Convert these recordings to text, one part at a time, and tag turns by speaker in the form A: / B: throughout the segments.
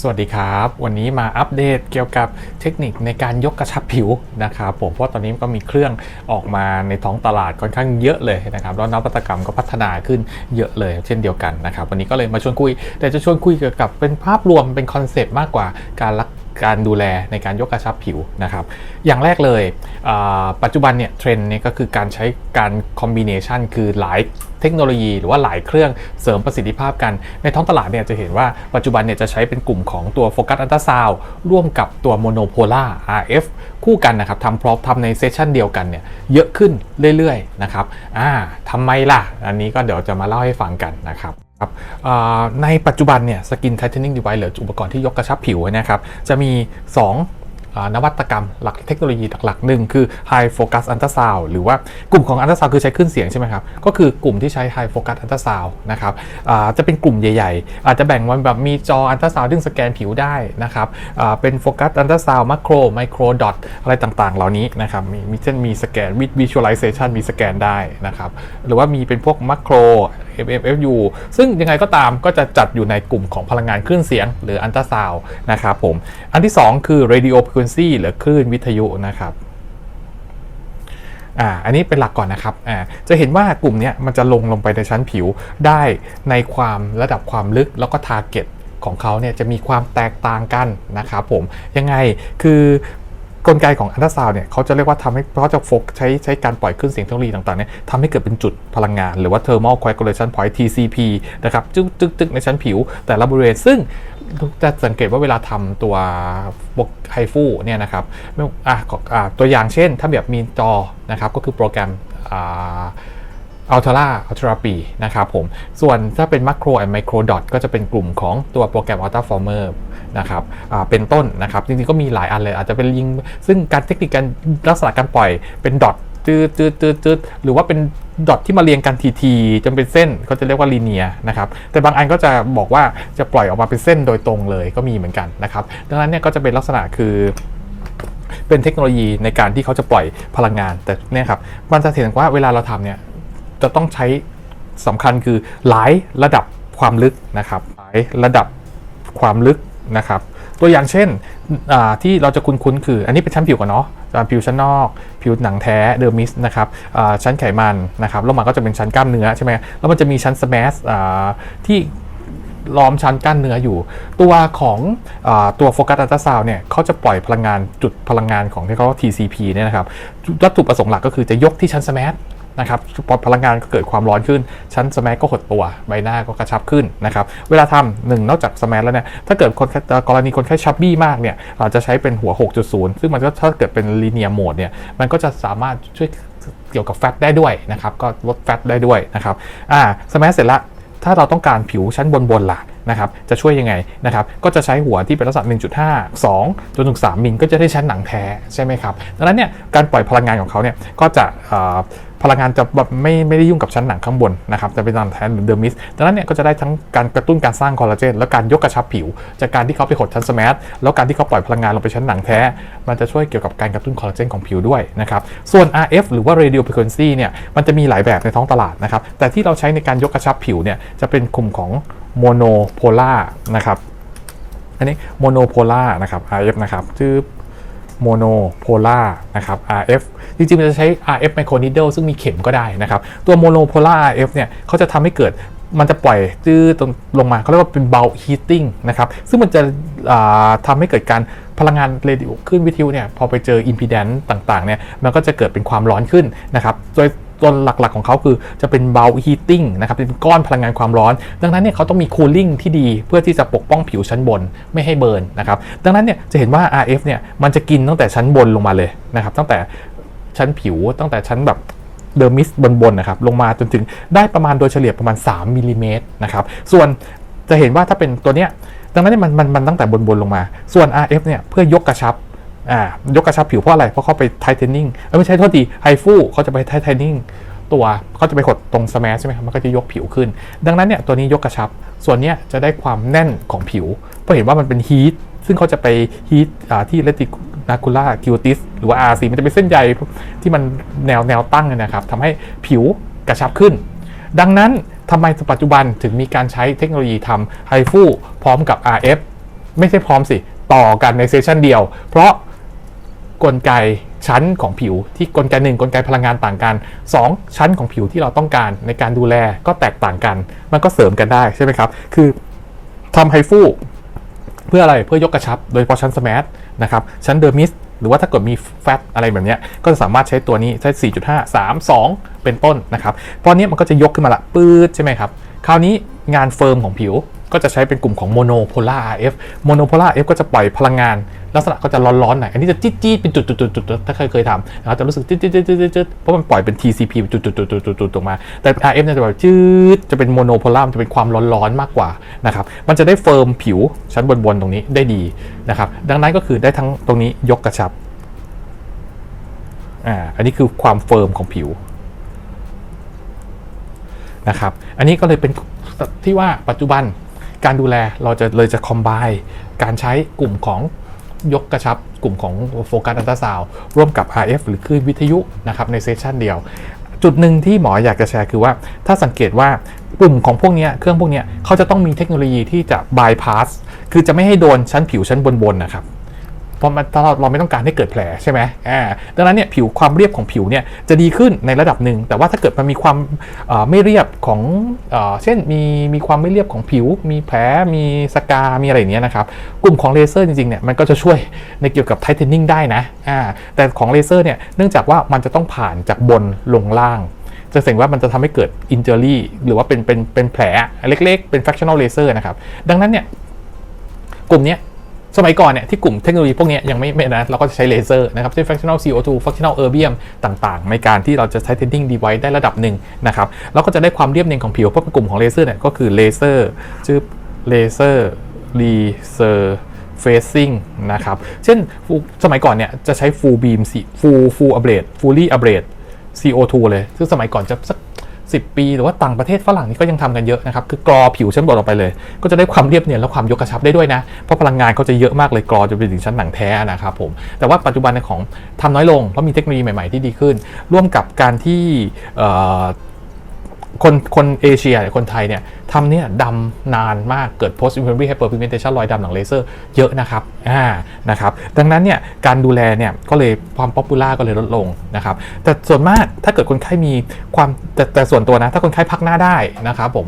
A: สวัสดีครับ วันนี้มาอัปเดตเกี่ยวกับเทคนิคในการยกกระชับผิวนะครับผมเพราะตอนนี้ก็มีเครื่องออกมาในท้องตลาดค่อนข้างเยอะเลยนะครับแล้วนวัตกรรมก็พัฒนาขึ้นเยอะเลยเช่นเดียวกันนะครับวันนี้ก็เลยมาชวนคุย แต่จะชวนคุยเกี่ยวกับเป็นภาพรวมเป็นคอนเซปต์มากกว่าการรัก การดูแลในการยกกระชับผิวนะครับ อย่างแรกเลยปัจจุบันเนี่ยเทรนด์เนี่ยก็คือการใช้การคอมบิเนชันคือหลายเทคโนโลยีหรือว่าหลายเครื่องเสริมประสิทธิภาพกัน ในท้องตลาดเนี่ยจะเห็นว่าปัจจุบันเนี่ยจะใช้เป็นกลุ่มของตัวโฟกัสอัลตราซาวร่วมกับตัวโมโนโพล่า RF คู่กันนะครับทำพร้อมทำในเซสชันเดียวกันเนี่ยเยอะขึ้นเรื่อยๆนะครับอ่าทำไมล่ะ อันนี้ก็เดี๋ยวจะมาเล่าให้ฟังกันนะครับ ครับในปัจจุบันเนี่ยสกินไทเทนิ่งดีไวซ์หรืออุปกรณ์ที่ยกกระชับผิวนะครับจะมี2อ่านวัตกรรมหลักเทคโนโลยีหลักๆหนึ่งคือ High Focus Ultrasound หรือว่ากลุ่มของ Ultrasound คือใช้คลื่นเสียงใช่ไหมครับ ก็คือกลุ่มที่ใช้ High Focus Ultrasound นะครับจะเป็นกลุ่มใหญ่ๆ อาจจะแบ่งวันแบบมีจอ Ultrasound ซึ่งสแกนผิวได้นะครับเป็น Focus Ultrasound Macro Micro Dot อะไรต่างๆ เหล่านี้นะครับมีเช่นมีสแกน Visualization มีสแกนได้นะครับหรือว่ามีเป็นพวก Macro FFFU ซึ่งยังไงก็ตามก็จะจัดอยู่ในกลุ่มของพลังงานคลื่นเสียง หรืออันตราซาวนะครับผม อันที่ 2 คือ radio frequency หรือคลื่นวิทยุนะครับอ่าอันนี้เป็นหลักก่อนนะครับอ่าจะเห็นว่ากลุ่มนี้มันจะลงลงไปในชั้นผิวได้ในความระดับความลึกแล้วก็ทาร์เก็ตของเขาเนี่ยจะมีความแตกต่างกันนะครับผมยังไงคือ กลไกของอันตราซาวเนี่ยเขาจะเรียกว่าทำให้เขาจะโฟกใช้ใช้การปล่อยขึ้นเสียงเทคโนโลยีต่างๆเนี่ยทำให้เกิดเป็นจุดพลังงาน หรือว่า thermal coagulation point TCP นะครับจึ๊กจึ๊กในชั้นผิว แต่ละบริเวณซึ่งจะสังเกตว่าเวลาทำตัวบกไฮฟูเนี่ยนะครับอะอะตัวอย่างเช่นถ้าแบบมีจอนะครับก็คือโปรแกรม อัลทราอัลทราปีนะครับผม ส่วนถ้าเป็น Macro and Micro Dot ก็จะเป็นกลุ่มของตัวโปรแกรม Ultra Former นะครับเป็นต้นนะครับ จริงๆ ก็มีหลายอันเลย อาจจะเป็นยิง ซึ่งการเทคนิคการลักษณะการปล่อยเป็นดอทจืดจืดจืดจืดหรือว่าเป็นดอทที่มาเรียงกันทีๆจนเป็นเส้นเขาจะเรียกว่าลีเนียนะครับ แต่บางอันก็จะบอกว่าจะปล่อยออกมาเป็นเส้นโดยตรงเลยก็มีเหมือนกันนะครับ ดังนั้นเนี่ยก็จะเป็นลักษณะคือเป็นเทคโนโลยีในการที่เขาจะปล่อยพลังงานแต่เนี่ยครับมันจะเห็นว่าเวลาเราทำเนี่ย จะต้องใช้สำคัญคือหลายระดับความลึกนะครับ หลายระดับความลึกนะครับ ตัวอย่างเช่นที่เราจะคุ้นๆคือ อันนี้เป็นชั้นผิวก่อนเนาะผิวชั้นนอก ผิวหนังแท้เดอร์มิสนะครับชั้นไขมันนะครับแล้วมันก็จะเป็นชั้นกล้ามเนื้อใช่ไหมแล้วมันจะมีชั้นสแมสที่ล้อมชั้นกล้ามเนื้ออยู่ ตัวของอตัวโฟกัสอัลตราซาวเนี่ยเขาจะปล่อยพลังงานจุดพลังงานของที่เขาเรียกว่า TCP เนี่ยนะครับวัตถุประสงค์หลักก็คือจะยกที่ชั้นสแมส นะครับพอพลังงานก็เกิดความร้อนขึ้น ชั้นสแมัก็หดตัวใบหน้าก็กระชับขึ้นนะครับเวลาทำหนึ่งนอกจากสแมัแล้วเนี่ยถ้าเกิดคนกรณีคนไข้ชับบี้มากเนี่ยอาจะใช้เป็นหัว 6.0 ซึ่งมันก็ถ้าเกิดเป็นลีเนียโหมดเนี่ยมันก็จะสามารถช่วยเกี่ยวกับแฟตได้ด้วยนะครับก็ลดแฟตได้ด้วยนะครับอ่าสแมัเสร็จละถ้าเราต้องการผิวชั้นบนๆล่ะ นะครับจะช่วยยังไงนะครับก็จะใช้หัวที่เป็นลักษณะ 1.5 2จนถึง3มิลก็จะได้ชั้นหนังแท้ใช่ไหมครับดังนั้นเนี่ยการปล่อยพลังงานของเขาเนี่ยก็จะพลังงานจะแบบไม่ไม่ได้ยุ่งกับชั้นหนังข้างบนนะครับจะเป็นหนังแท้หรือเดอร์มิสดังนั้นเนี่ยก็จะได้ทั้งการกระตุ้นการสร้างคอลลาเจนและการยกกระชับผิว จากการที่เขาไปหดชั้นสแมัแล้วการที่เขาปล่อยพลังงานลงไปชั้นหนังแท้ มันจะช่วยเกี่ยวกับการกระตุ้นคอลลาเจนของผิวด้วยนะครับส่วน RF หรือว่า radio frequency เนี่ยมันจะมีหลายแบบในท้องตลาดนะครับแต่ที่เราใช้ในการยกกระชับผิวเนี่ยจะเป็นกลุ่มของ monopolar นะครับอันนี้ monopolar นะครับ RF นะครับชื่อ monopolar นะครับ RF จริงๆมันจะใช้ RF microneedle ซึ่งมีเข็มก็ได้นะครับ ตัว monopolar RF เนี่ยเขาจะทำให้เกิดมันจะปล่อยจื้อตรงลงมาเขาเรียกว่าเป็น bulk heating นะครับ ซึ่งมันจะอ่าทำให้เกิดการพลังงานเรดิโอขึ้นวิทยุเนี่ยพอไปเจอ impedance ต่างๆเนี่ยมันก็จะเกิดเป็นความร้อนขึ้นนะครับโดย ตัวหลักๆของเขาคือจะเป็น bulk heating นะครับเป็นก้อนพลังงานความร้อน ดังนั้นเนี่ยเขาต้องมี cooling ที่ดีเพื่อที่จะปกป้องผิวชั้นบนไม่ให้เบิร์นนะครับดังนั้นเนี่ยจะเห็นว่า RF เนี่ยมันจะกินตั้งแต่ชั้นบนลงมาเลยนะครับตั้งแต่ชั้นผิวตั้งแต่ชั้นแบบเดอร์มิสบนๆนะครับลงมาจนถึงได้ประมาณโดยเฉลี่ยประมาณ 3มิลลิเมตรนะครับส่วนจะเห็นว่าถ้าเป็นตัวเนี้ยดังนั้นเนี่ยมันมันมันตั้งแต่บนๆลงมา ส่วน RF เนี่ยเพื่อยกกระชับ อ่ายกกระชับผิวเพราะอะไร เพราะเขาไปไทเทนิ่งไม่ใช่โทษทีไฮฟูเขาจะไปไทเทนิ่งตัวเขาจะไปกดตรงสแมชใช่ไหมครับมันก็จะยกผิวขึ้น ดังนั้นเนี่ยตัวนี้ยกกระชับ ส่วนเนี้ยจะได้ความแน่นของผิว เพราะเห็นว่ามันเป็นฮีทซึ่งเขาจะไปฮีทที่เลตินาคูล่าคิวติสหรือว่า RC มันจะเป็นเส้นใยที่มันแนวแนวตั้งเนี่ยนะครับทำให้ผิวกระชับขึ้น ดังนั้นทำไมปัจจุบันถึงมีการใช้เทคโนโลยีทำไฮฟูพร้อมกับ RF ไม่ใช่พร้อมสิ ต่อกันในเซสชันเดียว เพราะ กลไกชั้นของผิว ที่กลไกหนึ่งกลไกพลังงานต่างกัน 2 ชั้นของผิวที่เราต้องการในการดูแลก็แตกต่างกัน มันก็เสริมกันได้ใช่ไหมครับ คือทำไฮฟูเพื่ออะไรเพื่อยกกระชับ โดยเฉพาะชั้นสมาร์ทนะครับชั้นเดอร์มิสหรือว่าถ้าเกิดมีแฟตอะไรแบบนี้ก็จะสามารถใช้ตัวนี้ใช้ 4.5 3 2 เป็นต้นนะครับตอนนี้มันก็จะยกขึ้นมาละปื๊ดใช่ไหมครับ คราวนี้งานเฟิร์มของผิวก็จะใช้เป็นกลุ่มของโมโนโพล่า RF โมโนโพล่า RF ก็จะปล่อยพลังงาน ลักษณะก็จะร้อนๆหน่อยอันนี้จะจี๊ดๆเป็นจุดๆๆๆถ้าเคยเคยทำนะครับจะรู้สึกจี๊ดๆๆๆเพราะมันปล่อยเป็น TCP จุดๆๆๆๆออกมา แต่ RF เนี่ยจะแบบจืดจะเป็นโมโนโพลามันจะเป็นความร้อนๆมากกว่านะครับมันจะได้เฟิร์มผิวชั้นบนๆตรงนี้ได้ดีนะครับดังนั้นก็คือได้ทั้งตรงนี้ยกกระชับอ่าอันนี้คือความเฟิร์มของผิวนะครับอันนี้ก็เลยเป็นที่ว่าปัจจุบันการดูแลเราจะเลยจะคอมไบการใช้กลุ่มของ ยกกระชับกลุ่มของโฟกัสอัลตราซาวร่วมกับ RF หรือคลื่นวิทยุนะครับในเซสชันเดียว จุดหนึ่งที่หมออยากจะแชร์คือว่า ถ้าสังเกตว่ากลุ่มของพวกนี้เครื่องพวกนี้เขาจะต้องมีเทคโนโลยีที่จะบายพาสคือจะไม่ให้โดนชั้นผิวชั้นบนๆนะครับ เพราะมันเราเราไม่ต้องการให้เกิดแผลใช่ไหมอ่าดังนั้นเนี่ยผิวความเรียบของผิวเนี่ยจะดีขึ้นในระดับหนึ่ง แต่ว่าถ้าเกิดมันมีความไม่เรียบของเออเช่นมีมีความไม่เรียบของผิว มีแผลมีสกา มีอะไรอย่างเงี้ยนะครับ กลุ่มของเลเซอร์จริงๆเนี่ยมันก็จะช่วยในเกี่ยวกับไทเทนนิ่งได้นะอ่าแต่ของเลเซอร์เนี่ยเนื่องจากว่ามันจะต้องผ่านจากบนลงล่างจะเห็นว่ามันจะทำให้เกิดอินเจอรี่หรือว่าเป็นเป็นเป็นแผลเล็กๆ เป็น fractional laser นะครับ ดังนั้นเนี่ยกลุ่มเนี้ย สมัยก่อนเนี่ยที่กลุ่มเทคโนโลยีพวกนี้ยังไม่ไม่นะเราก็จะใช้เลเซอร์นะครับเช่น fractional CO2 fractional erbium ต่างๆ ในการที่เราจะใช้ tinting device ได้ระดับหนึ่งนะครับแล้วก็จะได้ความเรียบเนียนของผิวเพราะเป็นกลุ่มของเลเซอร์เนี่ยก็คือเลเซอร์ชื่อเลเซอร์รีเซอร์เฟซิ่งนะครับ เช่นสมัยก่อนเนี่ยจะใช้ full beam full full abrade fully abrade CO2 เลย ซึ่งสมัยก่อนจะสัก 10 ปี หรือว่าต่างประเทศฝรั่งนี่ก็ยังทำกันเยอะนะครับ คือกรอผิวชั้นบนออกไปเลย ก็จะได้ความเรียบเนียนและความยกกระชับได้ด้วยนะ เพราะพลังงานเขาจะเยอะมากเลยกรอจะไปถึงชั้นหนังแท้นะครับผม แต่ว่าปัจจุบันในของทำน้อยลงเพราะมีเทคโนโลยีใหม่ ๆที่ดีขึ้น ร่วมกับการที่ คนคนเอเชียคนไทยเนี่ยทำเนี่ยดำนานมากเกิด post inflammatory hyperpigmentation รอยดำหลังเลเซอร์เยอะนะครับอ่านะครับดังนั้นเนี่ยการดูแลเนี่ยก็เลยความป๊อปปูล่าก็เลยลดลงนะครับแต่ส่วนมากถ้าเกิดคนไข้มีความแต่แต่ส่วนตัวนะถ้าคนไข้พักหน้าได้นะครับผม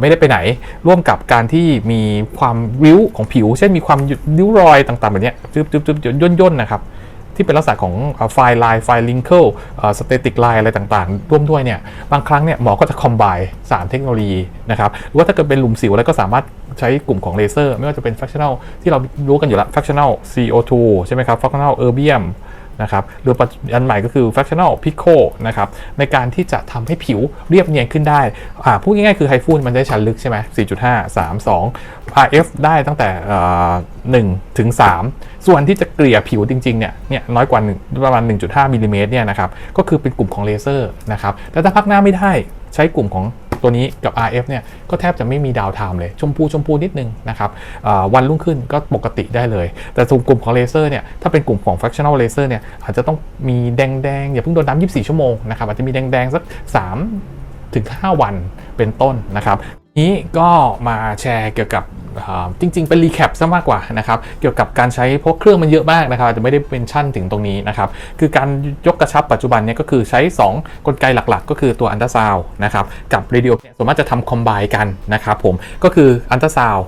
A: ไม่ได้ไปไหนร่วมกับการที่มีความริ้วของผิว เช่นมีความริ้วรอยต่างๆแบบเนี้ยจึ๊บจึ๊บจึ๊บย่นย่นๆนะครับ ที่เป็นลักษณะของไฟล์ไลน์ไฟล์ลิงเกิลสเตติกไลน์อะไรต่างๆ ร่วมด้วยเนี่ยบางครั้งเนี่ยหมอก็จะคอมไบสามเทคโนโลยีนะครับหรือว่าถ้าเกิดเป็นหลุมสิวอะไรก็สามารถใช้กลุ่มของเลเซอร์ ไม่ว่าจะเป็น fractional ที่เรารู้กันอยู่แล้ว fractional CO2 ใช่ไหมครับ fractional erbium นะครับหรือปัจจุบันใหม่ก็คือ fractional pico นะครับในการที่จะทำให้ผิวเรียบเนียนขึ้นได้พูดง่ายๆคือไฮฟูนมันได้ชั้นลึกใช่ไหม4.5 3 2 RF ได้ตั้งแต่1ถึง3ส่วนที่จะเกลี่ยผิวจริงๆเนี่ยเนี่ยน้อยกว่า1ประมาณ 1.5มิลลิเมตรเนี่ยนะครับก็คือเป็นกลุ่มของเลเซอร์นะครับแต่ถ้าพักหน้าไม่ได้ใช้กลุ่มของ ตัวนี้กับ RF เนี่ยก็แทบจะไม่มีดาวไทม์เลย ชมพูชมพูนิดนึงนะครับวันรุ่งขึ้นก็ปกติได้เลย แต่ส่วนกลุ่มของเลเซอร์เนี่ยถ้าเป็นกลุ่มของ fractional laser เนี่ยอาจจะต้องมีแดงๆ อย่าเพิ่งโดนน้ำ24 ชั่วโมงนะครับอาจจะมีแดงๆ สัก 3 ถึง 5 วันเป็นต้นนะครับนี้ก็มาแชร์เกี่ยวกับ จริง ๆ เป็นรีแคปซะมากกว่านะครับเกี่ยวกับการใช้เพราะเครื่องมันเยอะมากนะครับจะไม่ได้เป็นชั่นถึงตรงนี้นะครับคือการยกกระชับปัจจุบันเนี่ยก็คือใช้ 2 กลไกหลักๆ ก็คือตัวอันตราซาวนะครับกับเรดิโอส่วนมากจะทำคอมไบกันนะครับผมก็คืออันตราซาว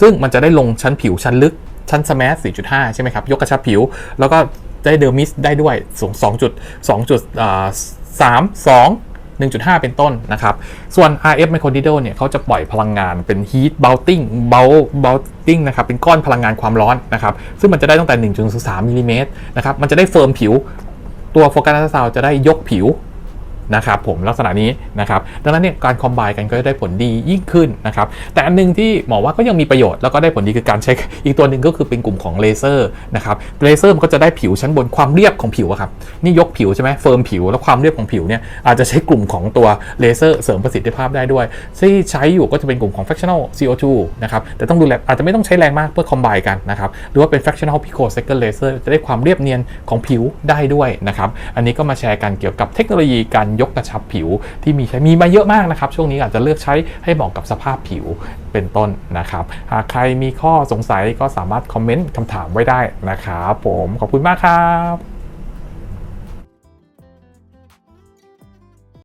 A: ซึ่งมันจะได้ลงชั้นผิวชั้นลึกชั้นสมาร์ท4.5 ใช่ไหมครับยกกระชับผิว แล้วก็ได้เดอร์มิสได้ด้วย2 2จุด2จุด3 2 1.5 เป็นต้นนะครับ ส่วน RF Microdido เนี่ยเขาจะปล่อยพลังงานเป็น heat belting belt belting นะครับ เป็นก้อนพลังงานความร้อนนะครับ ซึ่งมันจะได้ตั้งแต่ 1.3มิลลิเมตรนะครับ มันจะได้เฟิร์มผิว ตัวโฟกัสอัลตราซาวด์จะได้ยกผิว นะครับผมลักษณะนี้นะครับดังนั้นเนี่ยการคอมไบกันก็จะได้ผลดียิ่งขึ้นนะครับแต่อันหนึงที่หมอว่าก็ยังมีประโยชน์แล้วก็ได้ผลดีคือการใช้อีกตัวหนึ่งก็คือเป็นกลุ่มของเลเซอร์นะครับเลเซอร์มันก็จะได้ผิวชั้นบนความเรียบของผิวครับนี่ยกผิวใช่ไหมเฟิร์มผิวแล้วความเรียบของผิวเนี่ยอาจจะใช้กลุ่มของตัวเลเซอร์เสริมประสิทธิภาพได้ด้วยที่ใช้อยู่ก็จะเป็นกลุ่มของ fractional CO2 นะครับแต่ต้องดูแลอาจจะไม่ต้องใช้แรงมากเพื่อคอมไบกันนะครับหรือว่าเป็น fractional picosecond laser จะได้ความเรียบเนียนของผิวได้ด้วยนะครับอันนี้ก็มาแชร์กันเกี่ยวกับเทคโนโลยีการยยกกระชับผิวที่มีใช้มีมาเยอะมากนะครับ ช่วงนี้อาจจะเลือกใช้ให้เหมาะกับสภาพผิวเป็นต้นนะครับ หากใครมีข้อสงสัยก็สามารถคอมเมนต์คำถามไว้ได้นะครับ ผมขอบคุณมากครับ